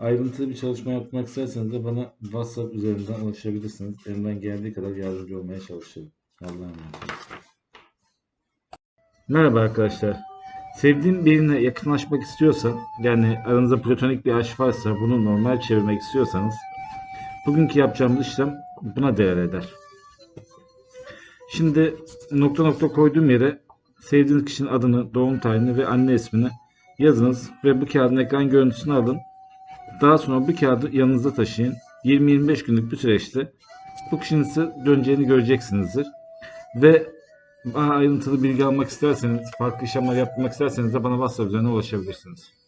Ayrıntılı bir çalışma yapmak isterseniz de bana WhatsApp üzerinden ulaşabilirsiniz. Elimden geldiği kadar yardımcı olmaya çalışırım. Allah'a emanet. Merhaba arkadaşlar. Sevdiğin birine yakınlaşmak istiyorsan, yani aranızda platonik bir aşk varsa bunu normal çevirmek istiyorsanız, bugünkü yapacağımız işlem buna değer eder. Şimdi nokta nokta koyduğum yere sevdiğiniz kişinin adını, doğum tarihini ve anne ismini yazınız ve bu kağıdın ekran görüntüsünü alın. Daha sonra bu kağıdı yanınızda taşıyın. 20-25 günlük bir süreçte bu kişinin döneceğini göreceksinizdir. Ve daha ayrıntılı bilgi almak isterseniz, farklı işlemler yapmak isterseniz de bana WhatsApp üzerinden ulaşabilirsiniz.